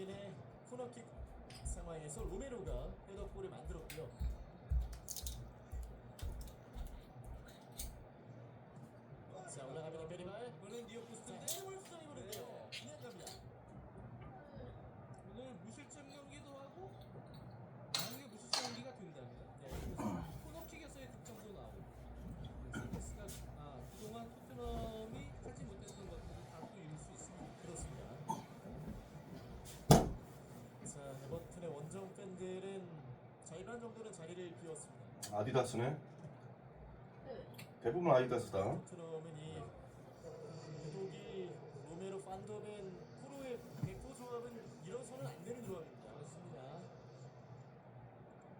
헤리슨의 코너킥 상황에서 로메로가 헤더골을 만들었고요. 자 올라갑니다 베리발 이번엔 니어포스트인데 해볼 수단이 보는데요. 그냥 갑니다. 오늘 무실점 경기도 하고 만약에 무실점 경기가 된다면 네, 코너킥에서의 득점도 나오고 세비스가 아 그동안 토트넘이 하지 못했던 것들을 다 또 이룰 수 있습니다. 그렇습니다. 자 에버튼의 원정 팬들은 절반 정도는 자리를 비웠습니다. 아디다스네. 대부분 아디다스다. 토트넘은 이 구독이 로메로 판더벤 프로의 백호 조합은 일어서는 안 되는 조합입니다. 그렇습니다.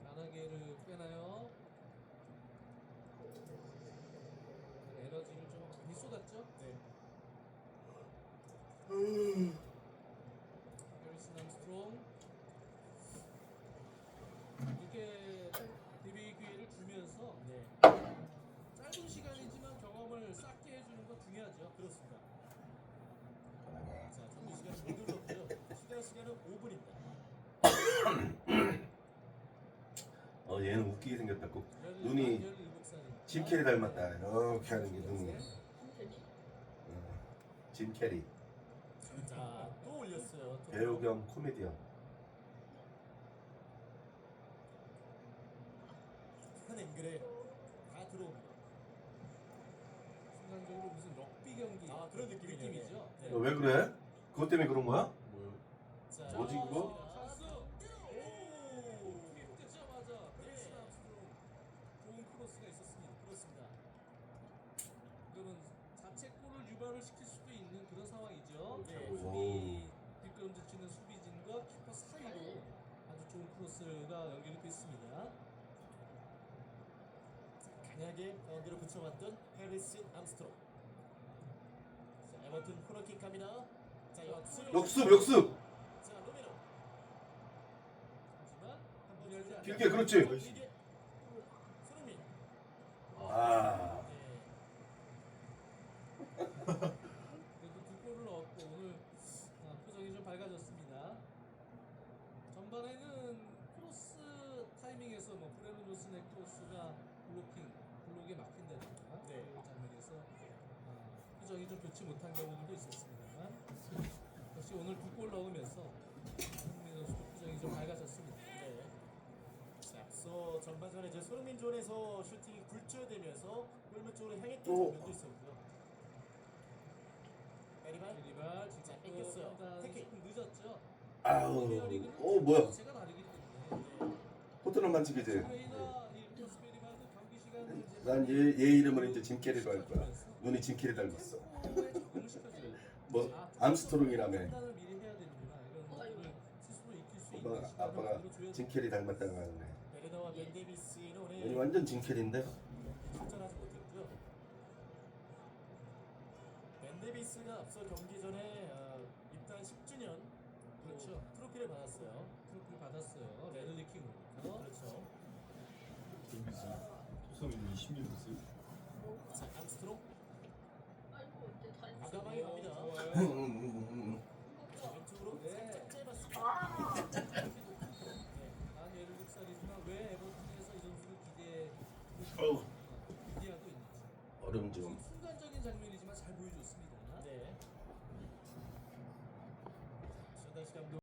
나나게를 빼나요? 에너지를 좀 많이 쏟았죠? 네. 해리슨 암스트롱 이렇게 데뷔 기회를 주면서 네. 짧은 시간이지만 경험을 쌓게 해주는 거 중요하죠. 그렇습니다. 자, 준비 시간 못 눌렀고요. 추가 시간은 5분입니다. 어 얘는 웃기게 생겼다. 꼭 열- 눈이 17살이니까. 짐 캐리 닮았다. 이렇게 하는 게 눈이. 어, 짐 캐리. 자, 또 올렸어요. 배우 겸 코미디언. 한 앵글에 다 들어옵니다. 순간적으로 무슨 럭비 경기 아, 그런. 느낌이죠. 네. 너왜 그래? 그것 때문에 그런 거야? 자, 뭐지, 그거? 찬스. 오! 득점하자. 해리슨 암스트롱. 좋은 크로스가 있었습니다. 그렇습니다. 이거는 유발을 시킬 수도 있는 그런 상황이죠. 네. 수비 뒷걸음질 치는 수비진과 키퍼 사이로 아주 좋은 크로스가 연결이 됐습니다. 강하게 가운데로 붙여왔던 해리슨 암스트롱. 자, 에버튼 코너킥 갑니다. 자, 역습. 역습 역습. 자, 로메로. 하지만 한번 않- 길게 그렇지. 길게. 손흥민. 아. 네. 그래도 두 골을 넣었고 오늘 아, 표정이 좀 밝아졌습니다. 전반에는 크로스 타이밍에서 뭐 브레는 존슨의 크로스가 블로킹, 블록에 막힌다든가 네. 그런 장면에서 아, 표정이 좀 좋지 못한 경우들도 있었습니다만 역시 오늘 두 골 넣으면서 손흥민 선수도 표정이 좀 밝아졌습니다. 네. 자, 앞서 전반전에 이제 손흥민 존에서 슈팅이 굴절되면서 골문 쪽으로 향했던 오. 장면도 있었고요. 베리발. 리발 자, 진짜 뺏겼어요. 태클. 조금 늦었죠. 아우. 프리미어리그는 어 뭐야? 제가 다르기 때문에 토트넘 반칙이지. 스페인과 난얘 얘 이름을 이제 짐 캐리로 할 거야. 눈이 짐 캐리 닮았어. 뭐 아, 암스트롱이라며. 있는 아빠가 짐. 캐리 닮았다고 얘는 오늘 완전 짐 캐리인데. 벤데비스가 앞서 경기 전에 어, 입단 10주년 그렇죠. 트로피를 받았어요. 트로피를 받았어요. 레들리 킹으로. 그렇죠. 데 박성민 26세. 자, 강스트로. 아가방이 갑니다. 자, 왼쪽으로 살짝 짧았습니다. 난 17살이지만 왜 에버튼에서 이 선수를 기대 어우. 기대하고 있는지. 얼음 좀. 순간적인 장면이지만 잘 보여줬습니다. 네. 쇼다시 감독.